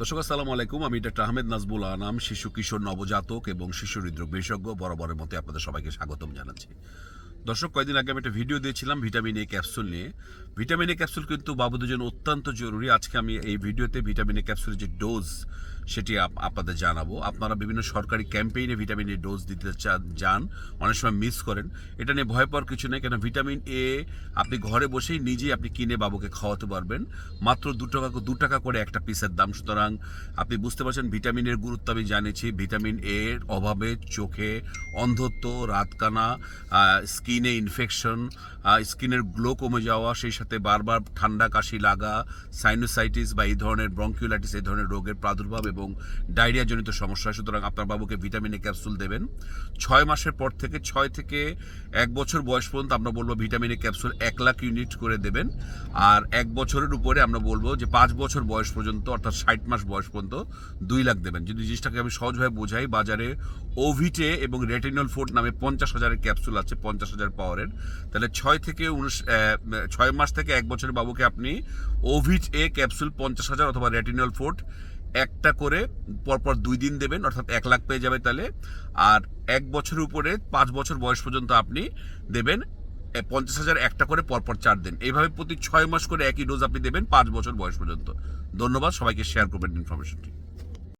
দর্শক, আসসালামু আলাইকুম। আমি ডাক্তার আহমেদ নাজবুল আনাম, শিশু, কিশোর, নবজাতক এবং শিশু হৃদরোগ বিশেষজ্ঞ বরাবরের মতে আপনাদের সবাইকে স্বাগতম জানাচ্ছি। দর্শক, কয়েকদিন আগে আমি একটা ভিডিও দিয়েছিলাম ভিটামিন এ ক্যাপসুল নিয়ে। ভিটামিন এ ক্যাপসুল কিন্তু বাবুদের জন্য অত্যন্ত জরুরি। আজকে আমি এই ভিডিওতে ভিটামিন এ ক্যাপসুলের যে ডোজ সেটি আপ- আপনাদের জানাব। আপনারা বিভিন্ন সরকারি ক্যাম্পেইনে ভিটামিন এ ডোজ দিতে চান যান, অনেক সময় মিস করেন। এটা নিয়ে ভয় পাওয়ার কিছু নেই কেন ভিটামিন এ আপনি ঘরে বসেই নিজেই আপনি কিনে বাবুকে খাওয়াতে পারবেন। মাত্র দু টাকা দু টাকা করে একটা পিসের দাম। সুতরাং আপনি বুঝতে পারছেন ভিটামিনের গুরুত্ব আমি জানিয়েছি ভিটামিন এর অভাবে চোখে অন্ধত্ব, রাতকানা স্কিনে ইনফেকশন স্কিনের গ্লো কমে যাওয়া, সেই সাথে বারবার ঠান্ডা কাশি লাগা সাইনোসাইটিস বা এই ধরনের ব্রঙ্কিউলাইটিস এই ধরনের রোগের প্রাদুর্ভাব এবং ডায়রিয়াজনিত সমস্যা। সুতরাং আপনার বাবুকে ভিটামিন এ ক্যাপসুল দেবেন। ছয় মাসের পর থেকে, ছয় থেকে এক বছর বয়স পর্যন্ত আমরা বলব ভিটামিন এ ক্যাপসুল এক লাখ ইউনিট করে দেবেন। আর এক বছরের উপরে আমরা বলব যে পাঁচ বছর বয়স পর্যন্ত, অর্থাৎ ষাট মাস বয়স পর্যন্ত দুই লাখ দেবেন। যদি জিনিসটাকে আমি সহজভাবে বোঝাই, বাজারে ওভিটে এবং রেটিনল ফোর্ট নামে পঞ্চাশ হাজারের ক্যাপসুল আছে, পঞ্চাশ হাজার পাওয়ারের। তাহলে ছয় থেকে উনিশ ছয় মাস থেকে এক বছরের বাবুকে আপনি ওভিট এ ক্যাপসুল পঞ্চাশ হাজার অথবা রেটিনল ফোর্ট একটা করে পরপর দুই দিন দেবেন, অর্থাৎ এক লাখ পেয়ে যাবে তাহলে। আর এক বছরের উপরে পাঁচ বছর বয়স পর্যন্ত আপনি দেবেন পঞ্চাশ হাজার একটা করে পরপর চার দিন। এইভাবে প্রতি ছয় মাস করে একই ডোজ আপনি দেবেন পাঁচ বছর বয়স পর্যন্ত। ধন্যবাদ, সবাইকে শেয়ার করবেন ইনফরমেশনটি